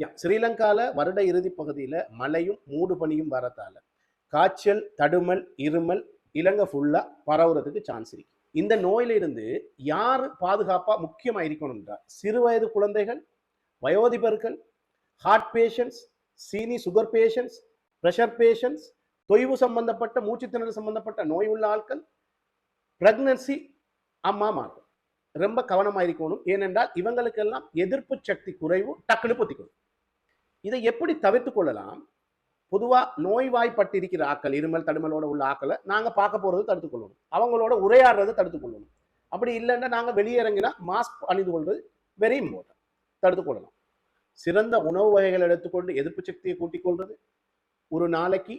யா ஸ்ரீலங்கால வருட இறுதி பகுதியில் மழையும் மூடு பனியும் வரத்தால காய்ச்சல் தடுமல் இருமல் இலங்கை ஃபுல்லா பரவுறதுக்கு சான்ஸ் இருக்கு. இந்த நோயிலிருந்து யார் பாதுகாப்பா முக்கியமா இருக்கணும்ன்றா சிறு வயது குழந்தைகள் வயோதிபர்கள் ஹார்ட் பேஷண்ட்ஸ் சீனி சுகர் பேஷண்ட்ஸ் ப்ரெஷர் பேஷண்ட்ஸ் தொய்வு சம்பந்தப்பட்ட மூச்சுத்திணறல் சம்பந்தப்பட்ட நோய் உள்ள ஆட்கள் பிரெக்னன்சி அம்மா ரொம்ப கவனமாக இருக்கணும் ஏனென்றால் இவங்களுக்கெல்லாம் எதிர்ப்பு சக்தி குறைவு டக்குனு பொத்திக்கணும். இதை எப்படி தவிர்த்து கொள்ளலாம்? பொதுவாக நோய்வாய்ப்பட்டிருக்கிற ஆக்கள் இருமல் தடுமலோட உள்ள ஆக்களை நாங்கள் பார்க்க போகிறது தடுத்துக்கொள்ளணும் அவங்களோட உரையாடுறதை தடுத்துக்கொள்ளணும் அப்படி இல்லைன்னா நாங்கள் வெளியேறங்கினா மாஸ்க் அணிந்து கொள்வது வெரி இம்பார்ட்டன்ட் தடுத்துக்கொள்ளலாம் சிறந்த உணவு வகைகள் எடுத்துக்கொண்டு எதிர்ப்பு சக்தியை கூட்டிக் கொள்வது ஒரு நாளைக்கு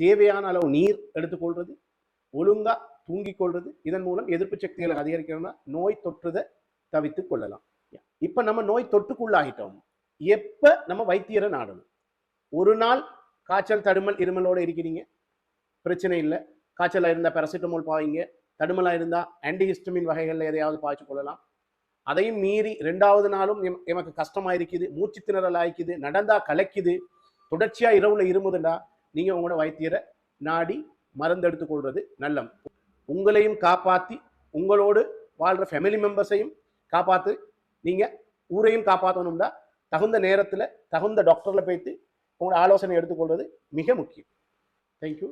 தேவையான அளவு நீர் எடுத்துக்கொள்வது ஒழுங்காக தூங்கிக் கொள்வது இதன் மூலம் எதிர்ப்பு சக்திகளை அதிகரிக்கணும்னா நோய் தொற்றுதை தவித்து கொள்ளலாம். இப்போ நம்ம நோய் தொட்டுக்குள்ளாகிட்டோம் எப்போ நம்ம வைத்தியரை நாடணும்? ஒரு நாள் காய்ச்சல் தடுமல் இருமலோடு இருக்கிறீங்க. பிரச்சனை இல்லை. காய்ச்சலாக இருந்தால் பேராசிட்டமால் பாவீங்க. தடுமலாக இருந்தால் ஆன்டிஹிஸ்டமின் வகைகளில் எதையாவது பாய்ச்சி கொள்ளலாம். அதையும் மீறி ரெண்டாவது நாளும் எம்- எமக்கு கஷ்டமா இருக்குது மூச்சு திணறல் ஆயிக்குது. நடந்தா கலைக்குது. தொடர்ச்சியாக இரவுல இருமுதுண்டா? நீங்கள் உங்களோட வைத்தியரை நாடி மருந்தெடுத்து கொள்வது நல்லம். உங்களையும் காப்பாற்றி உங்களோடு வாழ்கிற ஃபேமிலி மெம்பர்ஸையும் காப்பாற்று நீங்கள் ஊரையும் காப்பாற்றணும்டா தகுந்த நேரத்தில் தகுந்த டாக்டரில் போய்த்து உங்களோட ஆலோசனை எடுத்துக்கொள்வது மிக முக்கியம். தேங்க்யூ